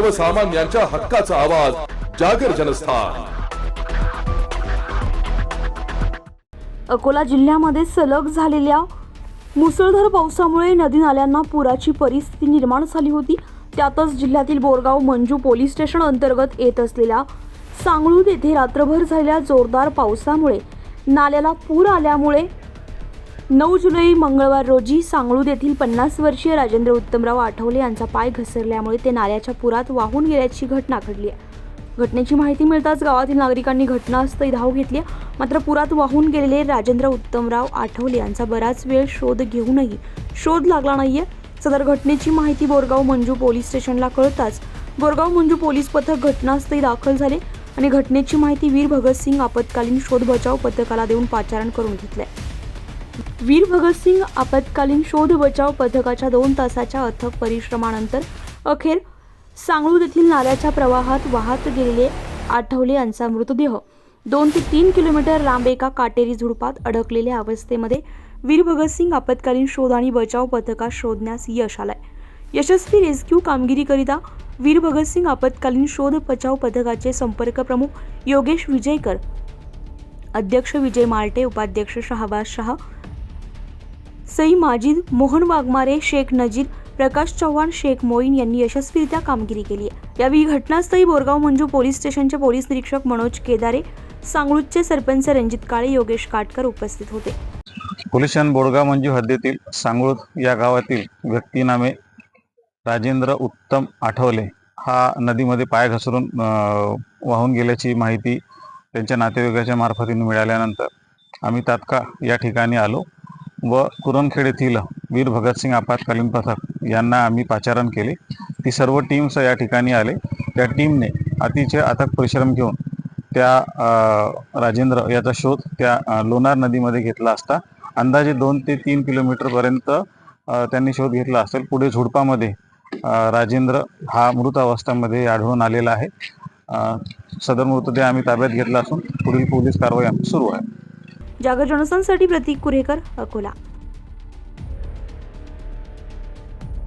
सर्वसामान्यांच्या हक्काचा आवाज जागर जनस्थान. अकोला जिल्ह्यामध्ये सलग झालेल्या मुसळधार पावसामुळे नदी नाल्यांना पुराची परिस्थिती निर्माण झाली होती. त्यातच जिल्ह्यातील बोरगाव मंजू पोलीस स्टेशन अंतर्गत येत असलेल्या सांगळूद येथे रात्रभर झालेल्या जोरदार पावसामुळे नाल्याला पूर आल्यामुळे नऊ जुलै मंगळवार रोजी सांगळूद येथील पन्नास वर्षीय राजेंद्र उत्तमराव आठवले यांचा पाय घसरल्यामुळे ते नाल्याच्या पुरात वाहून गेल्याची घटना घडली आहे. घटनेची माहिती मिळताच गावातील नागरिकांनी घटनास्थळी धाव घेतली आहे. मात्र पुरात वाहून गेलेले राजेंद्र उत्तमराव आठवले यांचा बराच वेळ शोध घेऊनही शोध लागला नाहीये. सदर घटनेची माहिती बोरगाव मंजू पोलीस स्टेशनला कळताच बोरगाव मंजू पोलीस पथक घटनास्थळी दाखल झाले आणि घटनेची माहिती वीर भगतसिंग आपत्कालीन शोध बचाव पथकाला देऊन पाचारण करून घेतलंय. वीर भगतसिंग आपत्कालीन शोध बचाव पथकाच्या दोन तासाच्या अथक परिश्रमानंतर अखेर सांगळूद येथील नाल्याच्या प्रवाहात वाहत गेलेले आठवले यांचा मृतदेह. दोन ते तीन किलोमीटर लांब एका काटेरी झुडपात अडकलेल्या अवस्थेमध्ये वीर भगतसिंग आपत्कालीन शोध आणि बचाव पथकात शोधण्यास यश आलाय. यशस्वी रेस्क्यू कामगिरीकरिता वीर भगतसिंग आपत्कालीन शोध बचाव पथकाचे संपर्क प्रमुख योगेश विजयकर अध्यक्ष विजय माल्टे उपाध्यक्ष शहाबाज शहा सई माजिद मोहन वाघमारे शेख नजीर प्रकाश चव्हाण शेख मोईन यांनी यशस्वीरित्या कामगिरी केली आहे. यावेळी घटनास्थळी बोरगाव मंजू पोलीस स्टेशनचे पोलीस निरीक्षक मनोज केदारे सांगळूजचे सरपंच रणजित काळे योगेश काटकर उपस्थित होते. पोलीस स्टेशन मंजू हद्दीतील सांगळूद या गावातील व्यक्ती नामे राजेंद्र उत्तम आठवले हा नदीमध्ये पाय घसरून वाहून गेल्याची माहिती त्यांच्या नातेवाईकाच्या मार्फतीने मिळाल्यानंतर आम्ही तात्काळ या ठिकाणी आलो. व कुरणखेड येथील वीर भगतसिंग आपत्कालीन पथक यांना आम्ही पाचारण केले. ती सर्व टीम्स या ठिकाणी आले. त्या टीमने अतिशय अथक परिश्रम घेऊन त्या राजेंद्र याचा शोध त्या लोणार नदीमध्ये घेतला असता. अंदाजे दोन ते तीन किलोमीटरपर्यंत त्यांनी शोध घेतला असेल. पुढे झुडपामध्ये राजेंद्र हा मृत अवस्थेमध्ये आढळून आलेला आहे. सदर मृतदेह आम्ही ताब्यात घेतला असून पुढील पोलीस कारवाई आमची सुरू आहे. जागर जनस्थानसाठी प्रतीक कुरेकर अकोला.